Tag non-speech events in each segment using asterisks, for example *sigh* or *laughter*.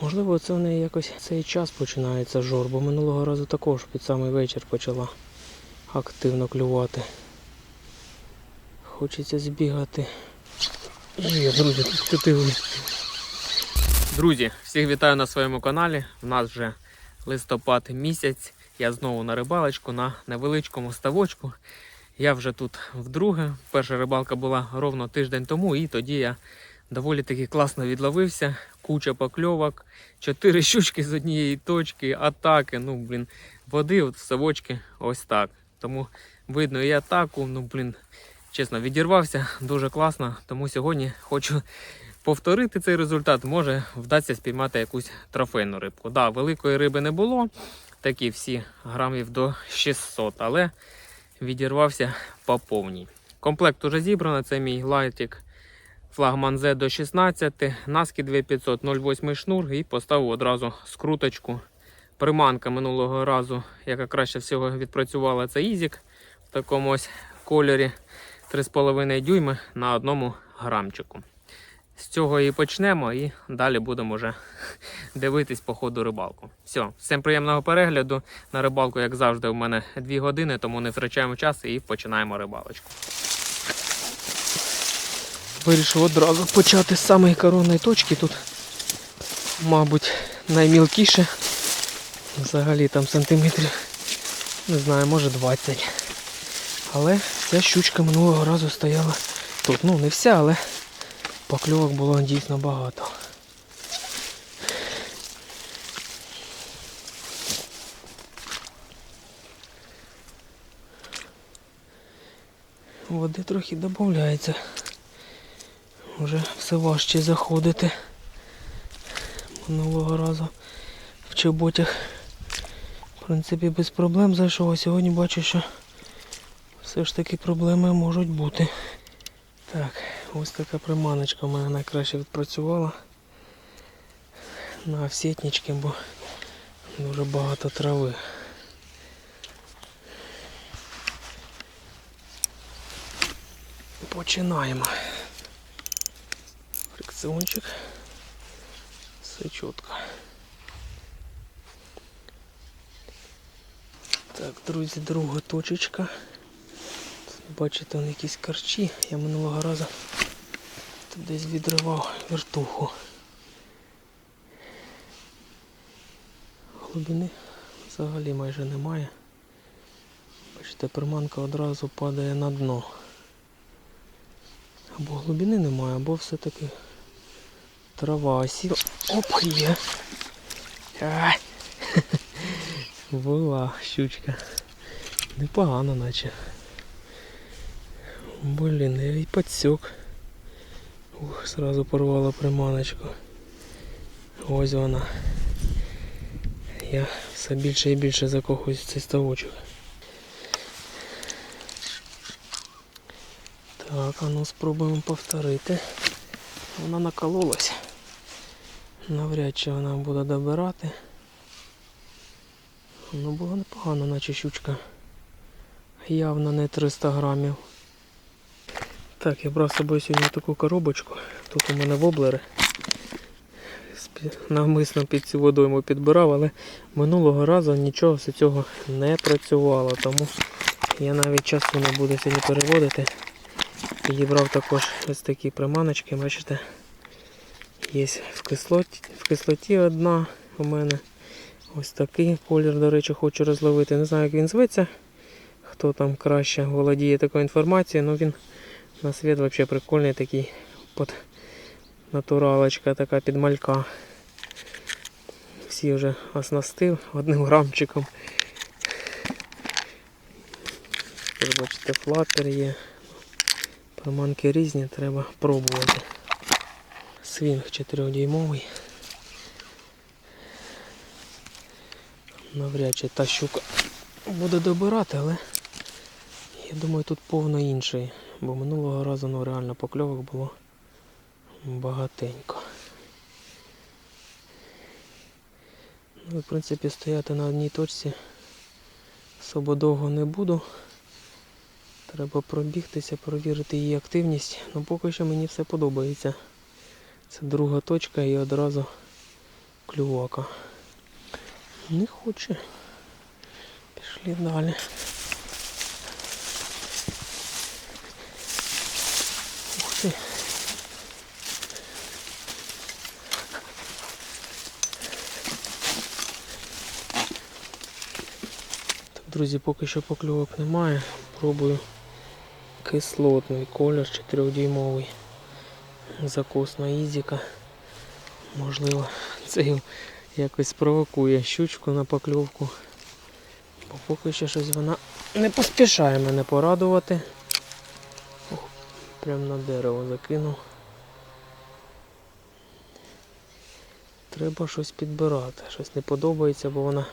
Можливо, це в неї якось цей час починається жор, бо минулого разу також під самий вечір почала активно клювати. Хочеться збігати. Є, друзі, тут Друзі, всіх вітаю на своєму каналі. У нас вже листопад місяць. Я знову на рибалочку на невеличкому ставочку. Я вже тут вдруге. Перша рибалка була ровно тиждень тому, і тоді я доволі таки класно відловився. Куча покльовок, чотири щучки з однієї точки, атаки. Ну, блін, води от в ставочки ось так. Тому видно і атаку. Ну, блін, чесно, відірвався дуже класно. Тому сьогодні хочу повторити цей результат. Може вдасться спіймати якусь трофейну рибку. Да, великої риби не було, такі всі грамів до 600, але відірвався по повній. Комплект уже зібрано. Це мій лайтик флагман Z до 16, наски 2500, 0,8 шнур і поставив одразу скруточку. Приманка минулого разу, яка краще всього відпрацювала, це Ізік в такому ось кольорі 3,5 дюйми на одному грамчику. З цього і почнемо, і далі будемо вже дивитись по ходу рибалку. Все, всім приємного перегляду. На рибалку, як завжди, у мене 2 години, тому не втрачаємо час і починаємо рибалочку. Вирішив одразу почати з самої коронної точки. Тут, мабуть, наймілкіше. Взагалі там сантиметрів, не знаю, може 20. Але ця щучка минулого разу стояла тут. Ну, не вся, але покльовок було дійсно багато. Води трохи додається. Вже все важче заходити. Минулого разу в чоботях в принципі без проблем зайшов, а сьогодні бачу, що все ж таки проблеми можуть бути. Так, ось така приманочка в мене найкраще відпрацювала на всітнички, бо дуже багато трави. Починаємо. Фрикціончик. Все чітко. Так, друзі, друга точечка. Бачите, вон якісь карчі. Я минулого разу тут десь відривав вертуху. Глибини взагалі майже немає. Бачите, приманка одразу падає на дно. Або глибини немає, або все-таки трава осіла. Оп, є. *laughs* Була щучка. Непогано наче. Блін, я і підсек. Ух, сразу порвала приманочку. Ось вона. Я все більше і більше закохуюсь в цей ставочок. Так, а ну спробуємо повторити. Вона накололась. Навряд чи вона буде добирати. Ну було непогано, наче щучка. Явно не 300 грамів. Так, я брав з собою сьогодні таку коробочку. Тут у мене воблери. Навмисно під цю водойму підбирав, але минулого разу нічого з цього не працювало, тому я навіть часу не буду сьогодні переводити. Підібрав також ось такі приманочки, бачите. Є в кислоті, в кислоті одна у мене. Ось такий колір, до речі, хочу розловити. Не знаю, як він зветься. Хто там краще володіє такою інформацією, ну він на світ взагалі прикольний такий под натуралочка така під малька. Всі вже оснастив одним грамчиком. Бачите, флаттер є. Приманки різні, треба пробувати. Свінг 4-дюймовий. Навряд чи та щука буде добирати, але я думаю тут повно інший, бо минулого разу ну, реально покльовок було багатенько. Ну, в принципі, стояти на одній точці особо довго не буду. Треба пробігтися, перевірити її активність. Ну поки що мені все подобається. Це друга точка і одразу клювака. Не хоче. Пішли далі. Ух ти. Так, друзі, поки що покльовок немає. Пробую кислотний колір 4-дюймовий. Закус на ізіка. Можливо, це якось спровокує щучку на покльовку. Бо поки що щось вона не поспішає мене порадувати. Ох, прям на дерево закинув. Треба щось підбирати. Щось не подобається, бо вона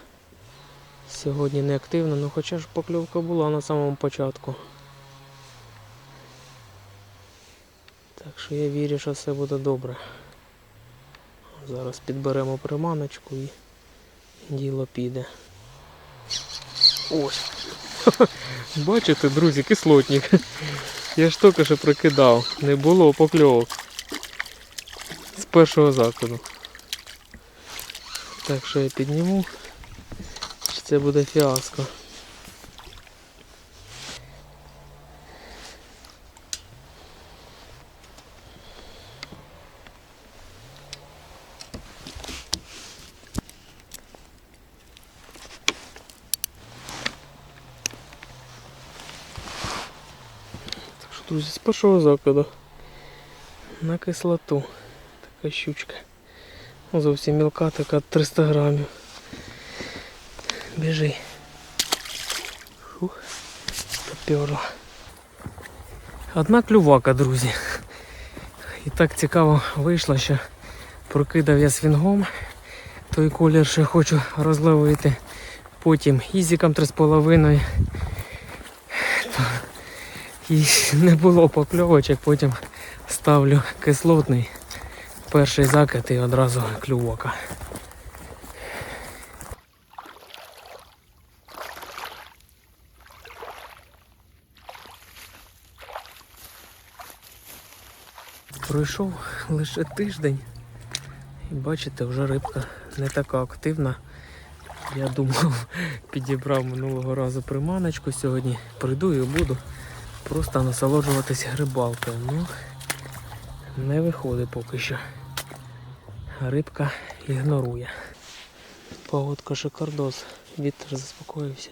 сьогодні не активна. Ну хоча ж покльовка була на самому початку. Так що я вірю, що все буде добре. Зараз підберемо приманочку і діло піде. Ось. *laughs* Бачите, друзі, кислотник. Я ж тільки що прикидав. Не було покльовок. З першого закладу. Так що я підніму. Це буде фіаско. Друзі, з першого закладу на кислоту. Така щучка. Зовсім мілка, така 300 грамів. Біжи. Фух, поперла. Одна клювака, друзі. І так цікаво вийшло, що прокидав я свінгом. Той колір ще хочу розловити. Потім ізіком 3,5. І не було покльовочок, потім ставлю кислотний. Перший закид і одразу клювока. Пройшов лише тиждень. І бачите, вже рибка не така активна. Я думав, *laughs* підібрав минулого разу приманочку. Сьогодні прийду і буду просто насолоджуватись грибалкою. Ну, не виходить поки що. Рибка ігнорує. Погодка шикардос. Вітер заспокоївся.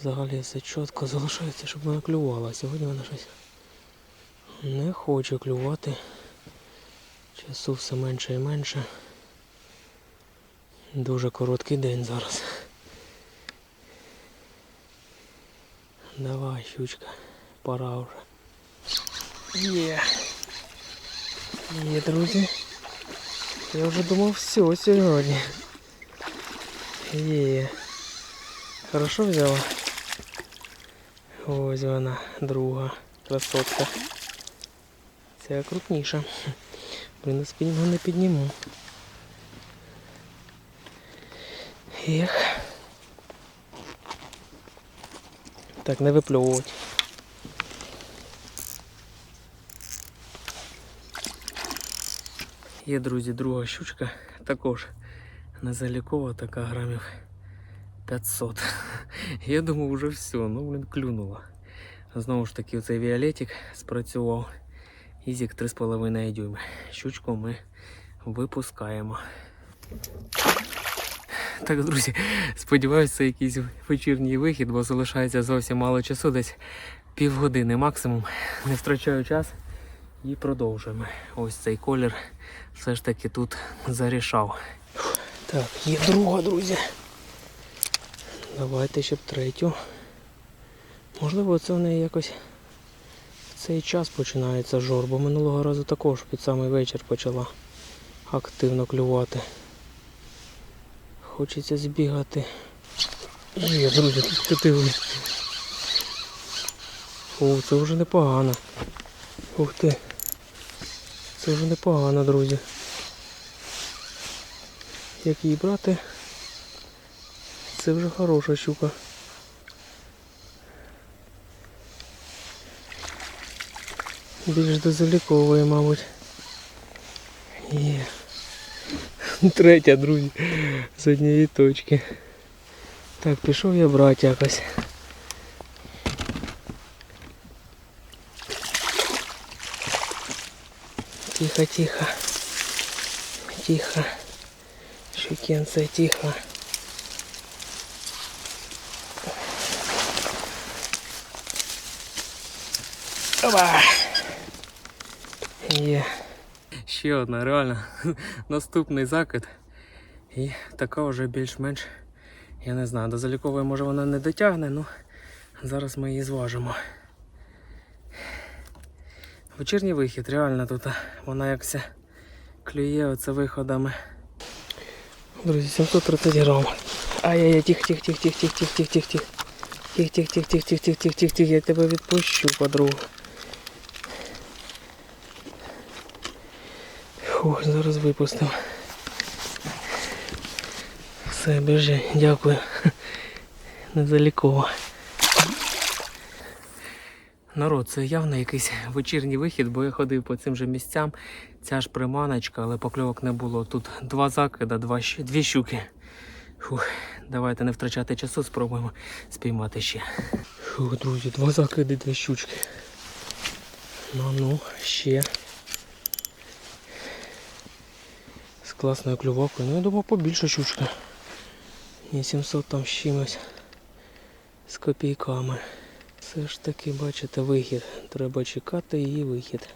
Взагалі все чітко залишається, щоб вона клювала. Сьогодні вона щось не хоче клювати. Часу все менше і менше. Дуже короткий день зараз. Давай, щучка, пора вже. Є. Є, друзі. Я вже думав все сьогодні. Є. Хорошо взяла. Ось вона, друга красотка. Це крупніша. Блін, на спінінга не підніму. Ех. Так, не випльовувати. Є, друзі, друга щучка, також незалікова, така грамів 500. *laughs* Я думав вже все, ну блін, клюнула. Знову ж таки, цей віолетик спрацював. Ізік 3,5 дюйми. Щучку ми випускаємо. Так, друзі, сподіваюся, це якийсь вечірній вихід, бо залишається зовсім мало часу, десь півгодини максимум. Не втрачаю час і продовжуємо. Ось цей колір все ж таки тут зарішав. Так, є друга, друзі. Давайте ще б третю. Можливо, це в неї якось в цей час починається жор, бо минулого разу також під самий вечір почала активно клювати. Хочеться збігати. Є, друзі, тут катили. О, це вже непогано. Ух ти. Це вже непогано, друзі. Як її брати, це вже хороша щука. Більш дозаліковує, мабуть. Є. Третя, друзі, з однієї точки. Так, пішов я брати якось. Тихо, тихо. Тихо. Щукенце, тихо. Опа! Є. Ще одна, реально. *laughs* Наступний закид. І така вже більш-менш, я не знаю, до залікової може вона не дотягне, ну зараз ми її зважимо. Вечірній вихід, реально тут вона якся клює оце виходами. Друзі, 730 грам. Ай-яй-яй, тих, тих, тих, тих, тих, тих, тих, тих, тих. Тих, тих, тих, тих, тих, тих, тих, тих, тих, я тебе відпущу, подругу. Фух, зараз випустимо. Все, біжи, дякую. Незаліково. Народ, це явно якийсь вечірній вихід, бо я ходив по цим же місцям. Ця ж приманочка, але покльовок не було. Тут два закида, два, дві щуки. Фух, давайте не втрачати часу, спробуємо спіймати ще. Фух, друзі, два закиди, дві щучки. Ну ну, ще. З класною клювакою. Ну я думав побільше щучка. Ні, 700 там з чимось. З копійками. Все ж таки, бачите, вихід. Треба чекати її вихід.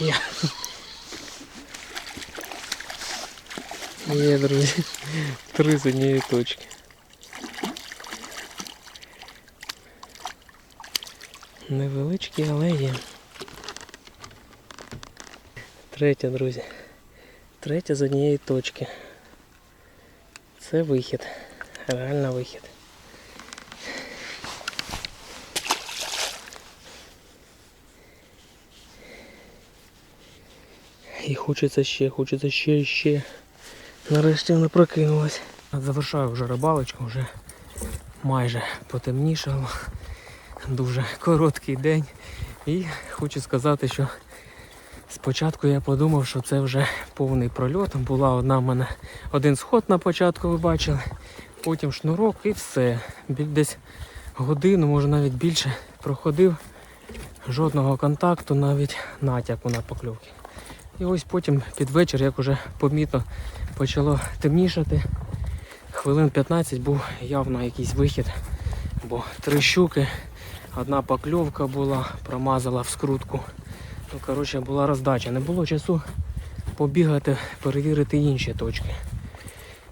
Є. Є, друзі. Три з однієї точки. Невеличкі, але є. Третя, друзі. Третя з однієї точки. Це вихід. Реально вихід. І хочеться ще, хочеться ще ще. Нарешті вона прокинулась. Завершаю вже рибалочку, вже майже потемнішало. Дуже короткий день. І хочу сказати, що спочатку я подумав, що це вже повний прольот. Була одна в мене один сход на початку, ви бачили. Потім шнурок і все. Десь годину, може навіть більше проходив. Жодного контакту, навіть натяку на покльовки. І ось потім під вечір, як уже помітно почало темнішати, хвилин 15 був явно якийсь вихід, бо три щуки, одна покльовка була, промазала в скрутку. Ну, коротше, була роздача. Не було часу побігати, перевірити інші точки.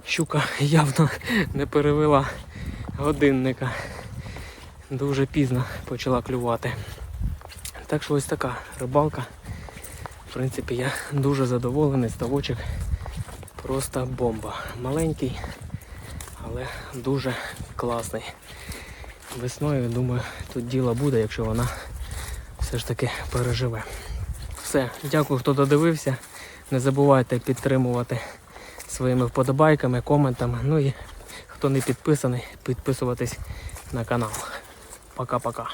Щука явно не перевела годинника. Дуже пізно почала клювати. Так що ось така рибалка. В принципі, я дуже задоволений, ставочок просто бомба. Маленький, але дуже класний. Весною, думаю, тут діло буде, якщо вона все ж таки переживе. Все, дякую, хто додивився. Не забувайте підтримувати своїми вподобайками, коментами. Ну і хто не підписаний, підписуватись на канал. Пока-пока.